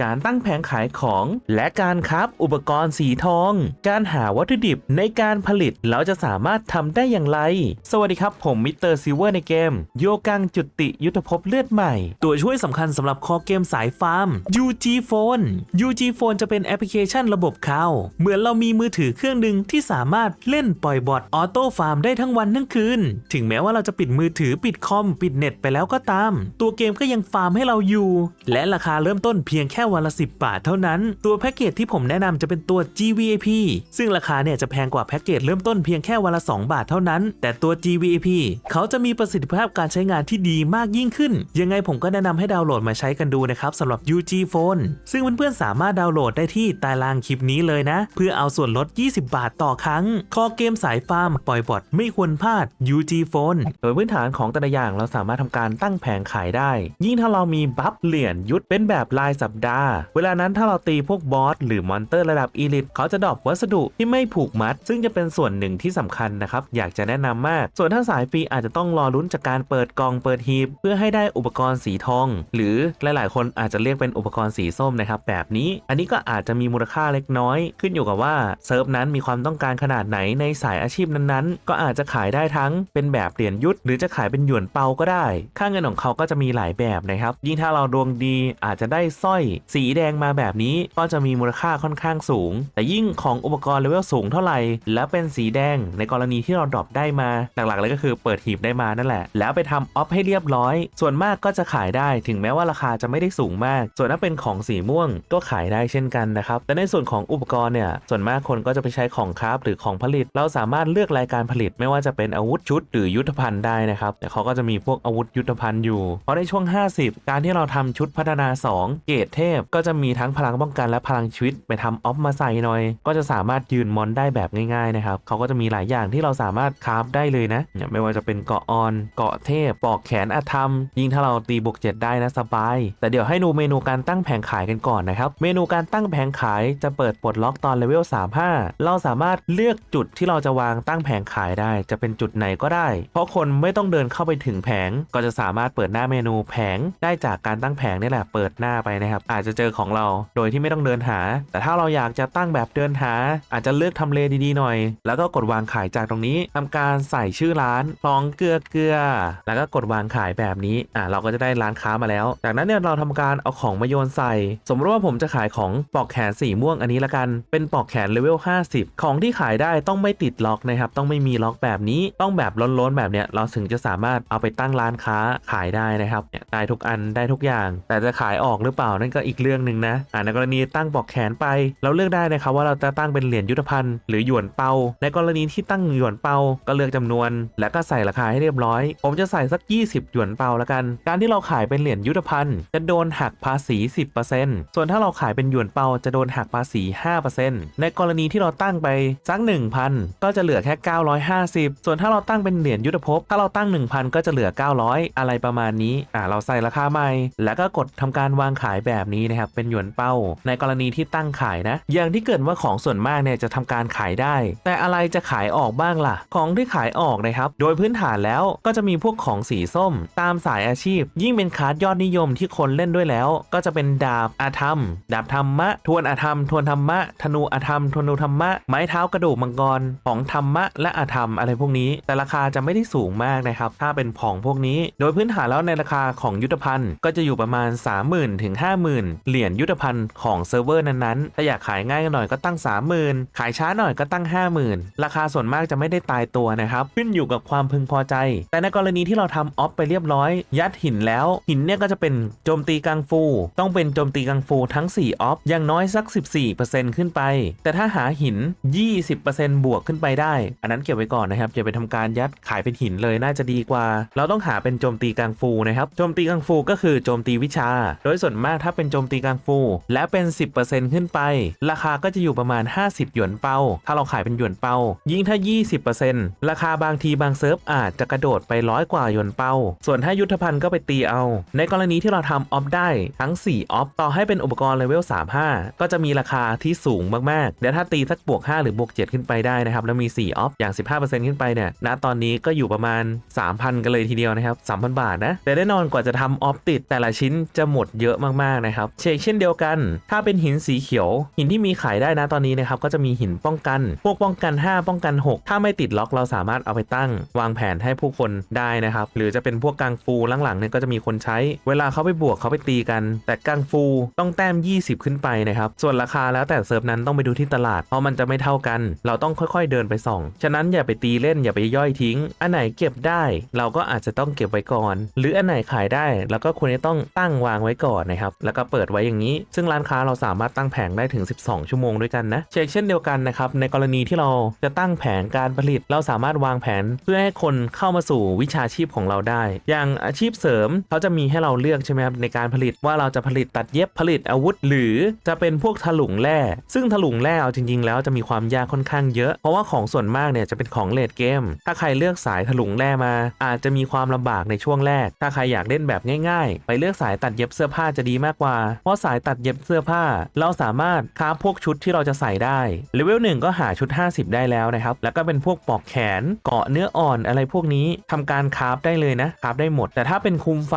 การตั้งแผงขายของและการคราฟอุปกรณ์สีทอง การหาวัตถุดิบในการผลิตแล้วจะสามารถทำได้อย่างไร สวัสดีครับผมมิสเตอร์ซิเวอร์ในเกม โยกังจุติยุทธภพเลือดใหม่ ตัวช่วยสำคัญสำหรับคอเกมสายฟาร์ม UG Phone UG Phone จะเป็นแอปพลิเคชันระบบข่าว เหมือนเรามีมือถือเครื่องหนึ่งที่สามารถเล่นปล่อยบอทออโต้ฟาร์มได้ทั้งวันทั้งคืน ถึงแม้ว่าเราจะปิดมือถือปิดคอมปิดเน็ตไปแล้วก็ตาม ตัวเกมก็ยังฟาร์มให้เราอยู่ และราคาเริ่มต้นเพียงแค่ค่วันละ 10 บาทเท่านั้น ตัวแพ็กเกจที่ผมแนะนำจะเป็นตัว GVAP ซึ่งราคาเนี่ยจะแพงกว่าแพ็กเกจเริ่มต้นเพียงแค่วันละ 2 บาทเท่านั้น แต่ตัว GVAP เขาจะมีประสิทธิภาพการใช้งานที่ดีมากยิ่งขึ้น ยังไงผมก็แนะนำให้ดาวน์โหลดมาใช้กันดูนะครับสำหรับ UG Phone ซึ่งเพื่อนๆสามารถดาวน์โหลดได้ที่ใตารางคลิปนี้เลยนะ เพื่อเอาส่วนลด 20 บาทต่อครั้ง คอเกมสายฟาร์มปล่อยบอทไม่ควรพลาด UG Phone โดยพื้นฐานของแต่ละอย่างเราสามารถทำการตั้งแผงขายได้ ยิ่งถ้าเรามีบัฟเหรียญยุทธเป็นแบบรายสัปดาห์เวลานั้นถ้าเราตีพวกบอสหรือมอนเตอร์ระดับอีลิทเขาจะดรอปวัสดุที่ไม่ผูกมัด ซึ่งจะเป็นส่วนหนึ่งที่สำคัญนะครับ อยากจะแนะนำมาก ส่วนถ้าสายฟรีอาจจะต้องรอลุ้นจากการเปิดกองเปิดฮีบ เพื่อให้ได้อุปกรณ์สีทอง หรือหลาย ๆ คนอาจจะเรียกเป็นอุปกรณ์สีส้มนะครับแบบนี้ อันนี้ก็อาจจะมีมูลค่าเล็กน้อย ขึ้นอยู่กับว่าเซิร์ฟนั้นมีความต้องการขนาดไหนในสายอาชีพนั้น ๆ ก็อาจจะขายได้ทั้งเป็นแบบเหรียญยุทธหรือจะขายเป็นหยวนเปาก็ได้ ค่าเงินของเขาก็จะมีหลายแบบนะครับยิ่งถ้าเราดวงดีอาจจะได้สร้อยสีแดงมาแบบนี้ก็จะมีมูลค่าค่อนข้างสูง แต่ยิ่งของอุปกรณ์เลเวลสูงเท่าไหร่ แล้วเป็นสีแดงในกรณีที่เราดรอปได้มา หลักๆเลยก็คือเปิดหีบได้มานั่นแหละ แล้วไปทำออฟให้เรียบร้อย ส่วนมากก็จะขายได้ถึงแม้ว่าราคาจะไม่ได้สูงมาก ส่วนถ้าเป็นของสีม่วงก็ขายได้เช่นกันนะครับ แต่ในส่วนของอุปกรณ์เนี่ย ส่วนมากคนก็จะไปใช้ของคราฟหรือของผลิต เราสามารถเลือกรายการผลิตไม่ว่าจะเป็นอาวุธชุดหรือยุทธภัณฑ์ได้นะครับ แต่เขาก็จะมีพวกอาวุธยุทธภัณฑ์อยู่ เพราะในช่วง 50 การที่เราทำชุดพัฒนา 2 เกรดเทพก็จะมีทั้งพลังป้องกันและพลังชีวิตไปทำออฟมาใส่หน่อย ก็จะสามารถยืนมอนได้แบบง่ายๆนะครับเขาก็จะมีหลายอย่างที่เราสามารถคราฟได้เลยนะเนี่ยไม่ว่าจะเป็นเกาะออน เกาะเทพปอกแขนอาธรรม ยิ่งถ้าเราตีบวกเจ็ดได้นะสบาย แต่เดี๋ยวให้ดูเมนูการตั้งแผงขายกันก่อนนะครับ เมนูการตั้งแผงขายจะเปิดปลดล็อกตอนเลเวล35 เราสามารถเลือกจุดที่เราจะวางตั้งแผงขายได้ จะเป็นจุดไหนก็ได้ เพราะคนไม่ต้องเดินเข้าไปถึงแผง ก็จะสามารถเปิดหน้าเมนูแผงได้จากการตั้งแผงนี่แหละ เปิดหน้าไปนะครับอาจจะเจอของเรา โดยที่ไม่ต้องเดินหา แต่ถ้าเราอยากจะตั้งแบบเดินหา อาจจะเลือกทำเลดีๆหน่อย แล้วก็กดวางขายจากตรงนี้ทำการใส่ชื่อร้านคลองเกลือเกลือ แล้วก็กดวางขายแบบนี้อะเราก็จะได้ร้านค้ามาแล้ว จากนั้นเนี่ยเราทำการเอาของมาโยนใส่ สมมติว่าผมจะขายของปลอกแขนสีม่วงอันนี้ละกัน เป็นปลอกแขนเลเวล50 ของที่ขายได้ต้องไม่ติดล็อกนะครับ ต้องไม่มีล็อกแบบนี้ ต้องแบบล้นๆแบบเนี้ยเราถึงจะสามารถเอาไปตั้งร้านค้าขายได้นะครับเนี่ยได้ทุกอันได้ทุกอย่าง แต่จะขายออกหรือเปล่านั่นก็อีกีกเรื่องหนึ่งนะอ่าในกรณีตั้งปอกแขนไป เราเลือกได้นะครับว่าเราจะตั้งเป็นเหรียญยุทธภัณฑ์หรือหยวนเปา ในกรณีที่ตั้งหยวนเปา ก็เลือกจำนวน แล้วก็ใส่ราคาให้เรียบร้อย ผมจะใส่สัก 20 หยวนเปาแล้วกัน การที่เราขายเป็นเหรียญยุทธภัณฑ์จะโดนหักภาษี 10%ส่วนถ้าเราขายเป็นหยวนเปาจะโดนหักภาษี 5%ในกรณีที่เราตั้งไปสัก 1,000 ก็จะเหลือแค่ 950 ส่วนถ้าเราตั้งเป็นเหรียญยุทธภพถ้าเราตั้ง 1,000 ก็จะเหลือ 900 อะไรประมาณนี้อ่าเราใส่ราคาใหม่ แล้วก็กดทำการวางขายแบบนี้นะครับเป็นหยวนเป้า ในกรณีที่ตั้งขายนะ อย่างที่เกิดว่าของส่วนมากเนี่ยจะทำการขายได้ แต่อะไรจะขายออกบ้างล่ะ ของที่ขายออกนะครับ โดยพื้นฐานแล้วก็จะมีพวกของสีส้ม ตามสายอาชีพ ยิ่งเป็นคาร์ดยอดนิยมที่คนเล่นด้วยแล้ว ก็จะเป็นดาบอาธรรม ดาบธรรมะ ทวนอาธรรม ทวนธรรมะ ธนูอาธรรม ธนูธรรมะ ไม้เท้ากระดูกมังกร ของธรรมะ และอาธรรมอะไรพวกนี้ แต่ราคาจะไม่ได้สูงมากนะครับ ถ้าเป็นของพวกนี้ โดยพื้นฐานแล้วในราคาของยุทธภัณฑ์ก็จะอยู่ประมาณ 30,000ถึง50,000เหรียญยุทธภัณฑ์ของเซิร์ฟเวอร์นั้นๆ ถ้าอยากขายง่ายหน่อยก็ตั้ง 30,000 ขายช้าหน่อยก็ตั้ง 50,000 ราคาส่วนมากจะไม่ได้ตายตัวนะครับขึ้นอยู่กับความพึงพอใจ แต่ในกรณีที่เราทำออฟไปเรียบร้อย ยัดหินแล้ว หินเนี่ยก็จะเป็นโจมตีกังฟู ต้องเป็นโจมตีกังฟูทั้ง 4 ออฟอย่างน้อยสัก 14%ขึ้นไป แต่ถ้าหาหิน 20%บวกขึ้นไปได้ อันนั้นเก็บไว้ก่อนนะครับอย่าไปทำการยัดขายเป็นหินเลยน่าจะดีกว่า เราต้องหาเป็นโจมตีกังฟูนะครับโจมตีกังฟูก็คือโจมตีวิชา โดยส่วนมากถ้าเป็นโจมตีกังฟู และเป็น 10%ขึ้นไป ราคาก็จะอยู่ประมาณ 50 หยวนเปาถ้าเราขายเป็นหยวนเปายิ่งถ้า 20%ราคาบางทีบางเซิร์ฟอาจจะกระโดดไปร้อยกว่าหยวนเปาส่วนถ้ายุทธภัณฑ์ก็ไปตีเอา ในกรณีที่เราทำออฟได้ทั้ง 4 ออฟต่อให้เป็นอุปกรณ์เลเวล35 ก็จะมีราคาที่สูงมากๆเดี๋ยวถ้าตีสักบวก 5 หรือบวก 7 ขึ้นไปได้นะครับแล้วมี 4 ออฟอย่าง 15%ขึ้นไปเนี่ยณตอนนี้ก็อยู่ประมาณ 3,000 กันเลยทีเดียวนะครับ3,000 บาทนะแต่แน่นอนกว่าจะทำออฟติดแต่ละชิ้นจะหมดเยอะมากๆนะครับนะครับเชกเช่นเดียวกัน ถ้าเป็นหินสีเขียว หินที่มีขายได้นะตอนนี้นะครับก็จะมีหินป้องกัน พวกป้องกัน 5 ป้องกัน 6 ถ้าไม่ติดล็อกเราสามารถเอาไปตั้ง วางแผนให้ผู้คนได้นะครับ หรือจะเป็นพวกกังฟูหลังๆเนี่ยก็จะมีคนใช้ เวลาเขาไปบวกเขาไปตีกัน แต่กังฟูต้องแต้ม 20 ขึ้นไปนะครับ ส่วนราคาแล้วแต่เซิร์ฟนั้นต้องไปดูที่ตลาด เพราะมันจะไม่เท่ากัน เราต้องค่อยๆเดินไปส่อง ฉะนั้นอย่าไปตีเล่นอย่าไปย่อยทิ้ง อันไหนเก็บได้ เราก็อาจจะต้องเก็บไว้ก่อน หรืออันไหนขายได้เราก็ควรจะต้องตั้งวางไว้ก่อนนะครับ แล้วก็เปิดไว้อย่างนี้ ซึ่งร้านค้าเราสามารถตั้งแผงได้ถึง 12 ชั่วโมงด้วยกันนะเช็คเช่นเดียวกันนะครับในกรณีที่เราจะตั้งแผนการผลิต เราสามารถวางแผนเพื่อให้คนเข้ามาสู่วิชาชีพของเราได้ อย่างอาชีพเสริมเขาจะมีให้เราเลือกใช่ไหมครับในการผลิตว่าเราจะผลิตตัดเย็บผลิตอาวุธ หรือจะเป็นพวกถลุงแร่ซึ่งถลุงแร่เอาจริง ๆ แล้วจะมีความยากค่อนข้างเยอะ เพราะว่าของส่วนมากเนี่ยจะเป็นของเลดเกม ถ้าใครเลือกสายถลุงแร่มา อาจจะมีความลำบากในช่วงแรก ถ้าใครอยากเล่นแบบง่าย ๆ ไปเลือกสายตัดเย็บเสื้อผ้าจะดีมากกว่าเพราะสายตัดเย็บเสื้อผ้า เราสามารถค้าพวกชุดที่เราจะใส่ได้เลเวลหนึ่งก็หาชุด 50 ได้แล้วนะครับ แล้วก็เป็นพวกปลอกแขนเกาะเนื้ออ่อนอะไรพวกนี้ทำการคราฟได้เลยนะคราฟได้หมด แต่ถ้าเป็นคุมไฟ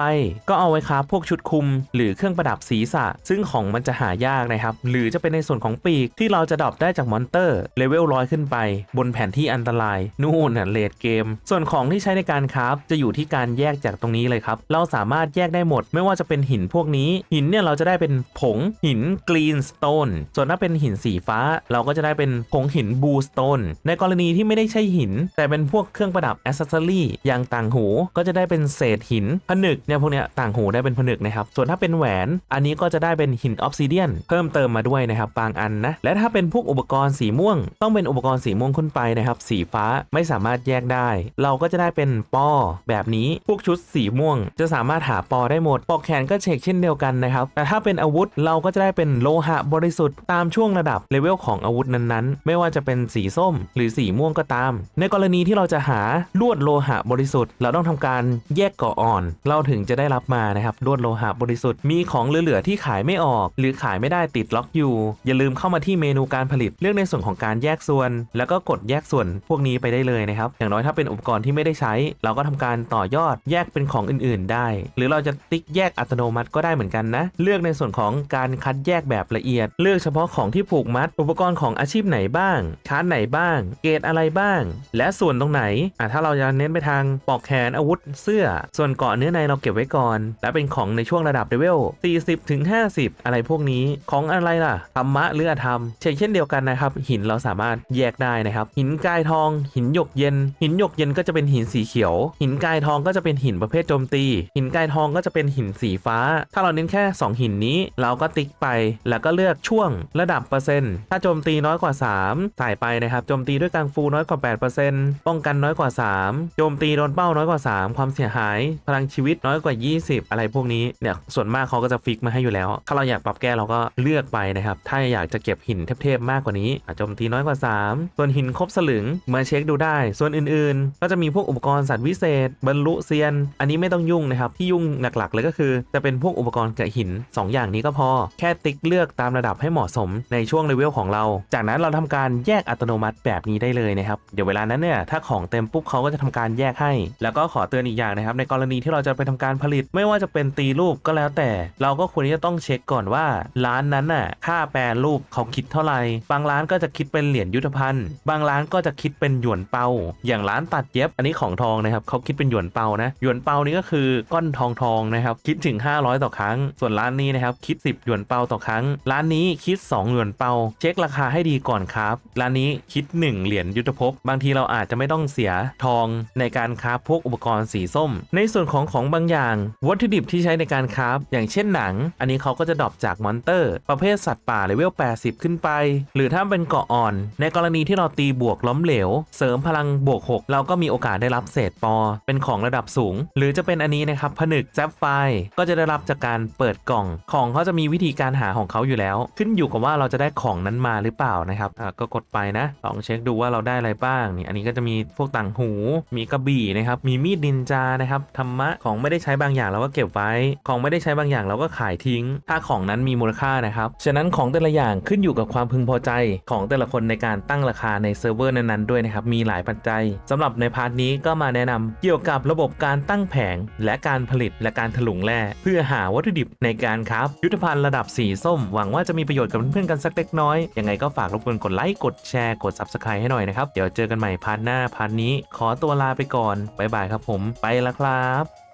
ก็เอาไว้คราฟพวกชุดคุม หรือเครื่องประดับศีรษะ ซึ่งของมันจะหายากนะครับ หรือจะเป็นในส่วนของปีกที่เราจะดรอปได้จากมอนเตอร์เลเวลร้อยขึ้นไป บนแผนที่อันตราย นู่นน่ะเลดเกม ส่วนของที่ใช้ในการคราฟจะอยู่ที่การแยกจากตรงนี้เลยครับเราสามารถแยกได้หมด ไม่ว่าจะเป็นหินพวกนี้หินเนี่ยเราจะได้เป็นผงหินกรีนสโตนส่วนถ้าเป็นหินสีฟ้า เราก็จะได้เป็นผงหินบูสโตนในกรณีที่ไม่ได้ใช่หิน แต่เป็นพวกเครื่องประดับแอ c เซสซอรี่อย่างต่างหูก็จะได้เป็นเศษหินผนึกเนี่ยพวกเนี้ยต่างหูได้เป็นผนึกนะครับส่วนถ้าเป็นแหวน อันนี้ก็จะได้เป็นหินออฟซิเดียนเพิ่มเติมมาด้วยนะครับบางอันนะและถ้าเป็นพวกอุปกรณ์สีม่วง ต้องเป็นอุปกรณ์สีม่วงขึ้นไปนะครับสีฟ้าไม่สามารถแยกได้ เราก็จะได้เป็นปอแบบนี้พวกชุดสีม่วง จะสามารถหาปอได้หมดปอกแขนก็เช็คเช่นเดียวกันนะครับแต่ถ้าเป็นอาวุธเราก็จะได้เป็นโลหะบริสุทธิ์ตามช่วงระดับเลเวลของอาวุธนั้นๆ ไม่ว่าจะเป็นสีส้ม หรือสีม่วงก็ตาม ในกรณีที่เราจะหาลวดโลหะบริสุทธิ์ เราต้องทำการแยกเกาะอ่อน เราถึงจะได้รับมานะครับลวดโลหะบริสุทธิ์มีของเหลือๆที่ขายไม่ออก หรือขายไม่ได้ติดล็อกอยู่ อย่าลืมเข้ามาที่เมนูการผลิตเลือกในส่วนของการแยกส่วน แล้วก็กดแยกส่วนพวกนี้ไปได้เลยนะครับอย่างน้อยถ้าเป็นอุปกรณ์ที่ไม่ได้ใช้ เราก็ทำการต่อยอดแยกเป็นของอื่น ๆ ได้ หรือเราจะติ๊กแยกอัตโนมัติก็ได้เหมือนกันนะเลือกอกในส่วนของการคัดแยกแบบละเอียด เลือกเฉพาะของที่ผูกมัด อุปกรณ์ของอาชีพไหนบ้างชาร์จไหนบ้าง เกรดอะไรบ้าง และส่วนตรงไหนอะถ้าเราจะเน้นไปทางปอกแขนอาวุธเสื้อ ส่วนเกาะเนื้อในเราเก็บไว้ก่อน และเป็นของในช่วงระดับเลเวล 40ถึง50 อะไรพวกนี้ของอะไรล่ะธรรมะหรืออธรรมเช่นเช่นเดียวกันนะครับ หินเราสามารถแยกได้นะครับ หินกายทอง หินหยกเย็น หินหยกเย็นก็จะเป็นหินสีเขียว หินกายทองก็จะเป็นหินประเภทโจมตี หินกายทองก็จะเป็นหินสีฟ้า ถ้าเราเน้นแค่ 2 หินนี้ เราก็ติ๊กไป แล้วก็เลือกช่วงระดับเปอร์เซ็นต์ ถ้าโจมตีน้อยกว่า 3 ใส่ไปนะครับ โจมตีด้วยกังฟูน้อยกว่า 8%ป้องกันน้อยกว่า 3 โจมตีโดนเป้าน้อยกว่า 3 ความเสียหาย พลังชีวิตน้อยกว่า 20 อะไรพวกนี้ เนี่ย ส่วนมากเขาก็จะฟิกมาให้อยู่แล้ว ถ้าเราอยากปรับแก้เราก็เลือกไปนะครับ ถ้าอยากจะเก็บหินเทพๆมากกว่านี้โจมตีน้อยกว่า 3 ส่วนหินครบสลึงมาเช็คดูได้ ส่วนอื่นๆ ก็จะมีพวกอุปกรณ์สัตว์วิเศษ บรรลุเซียน อันนี้ไม่ต้องยุ่งนะครับ ที่ยุ่งหลักๆ เลยก็คือจะเป็นพวกอุปกรณ์กับหิน2อย่างนี้ก็พอ แค่ติ๊กเลือกตามระดับให้เหมาะสมในช่วงเลเวลของเรา จากนั้นเราทำการแยกอัตโนมัติแบบนี้ได้เลยนะครับ เดี๋ยวเวลานั้นเนี่ยถ้าของเต็มปุ๊บเขาก็จะทำการแยกให้ แล้วก็ขอเตือนอีกอย่างนะครับในกรณีที่เราจะไปทำการผลิต ไม่ว่าจะเป็นตีรูปก็แล้วแต่ เราก็ควรที่จะต้องเช็คก่อนว่า ร้านนั้นน่ะค่าแปรรูปเขาคิดเท่าไหร่บางร้านก็จะคิดเป็นเหรียญยุทธภัณฑ์ บางร้านก็จะคิดเป็นหยวนเปา อย่างร้านตัดเย็บอันนี้ของทองนะครับเขาคิดเป็นหยวนเปานะหยวนเปานี่ก็คือก้อนทองทองนะครับคิดถึง 500 ต่อครั้ง ส่วนร้านนี้นะครับคิด 10 หยวนเปาต่อครั้ง ร้านนี้คิด 2 หยวนเปา เช็คราคาให้ดีก่อนครับ ร้านนี้คิด 1 เหรียญยุทธภพ บางทีเราอาจจะไม่ต้องเสียทองในการคราฟพวกอุปกรณ์สีส้ม ในส่วนของของบางอย่าง วัตถุดิบที่ใช้ในการคราฟอย่างเช่นหนัง อันนี้เขาก็จะดรอปจากมอนเตอร์ ประเภทสัตว์ป่าเลเวล 80 ขึ้นไป หรือถ้าเป็นเกาะอ่อน ในกรณีที่เราตีบวกล้มเหลว เสริมพลังบวก 6 เราก็มีโอกาสได้รับเศษปอ เป็นของระดับสูง หรือจะเป็นอันนี้นะครับผนึกแซฟไฟร์ก็จะได้รับจากการเปิดกล่องของเขาจะมีวิธีการหาของเขาอยู่แล้ว ขึ้นอยู่กับว่าเราจะได้ของนั้นมาหรือเปล่านะครับก็กดไปนะลองเช็คดูว่าเราได้อะไรบ้างนี่อันนี้ก็จะมีพวกต่างหู มีกระบี่นะครับมีมีดนินจานะครับธรรมะของไม่ได้ใช้บางอย่างเราก็เก็บไว้ ของไม่ได้ใช้บางอย่างเราก็ขายทิ้ง ถ้าของนั้นมีมูลค่านะครับฉะนั้นของแต่ละอย่างขึ้นอยู่กับความพึงพอใจของแต่ละคนในการตั้งราคาในเซิร์ฟเวอร์นั้นๆด้วยนะครับมีหลายปัจจัยสำหรับในพาร์ทนี้ก็มาแนะนำเกี่ยวกับระบบการตั้งแผงและการผลิตและการถลุงแร่เพื่อหาวัตถุดิบในการการครับ ยุทธภัณฑ์ระดับสีส้ม หวังว่าจะมีประโยชน์กับเพื่อนๆกันสักเล็กน้อย ยังไงก็ฝากรบกวนกดไลค์กดแชร์กด Subscribe ให้หน่อยนะครับ เดี๋ยวเจอกันใหม่พาร์ทหน้าพาร์ทนี้ ขอตัวลาไปก่อนบ๊ายบายครับผมไปละครับ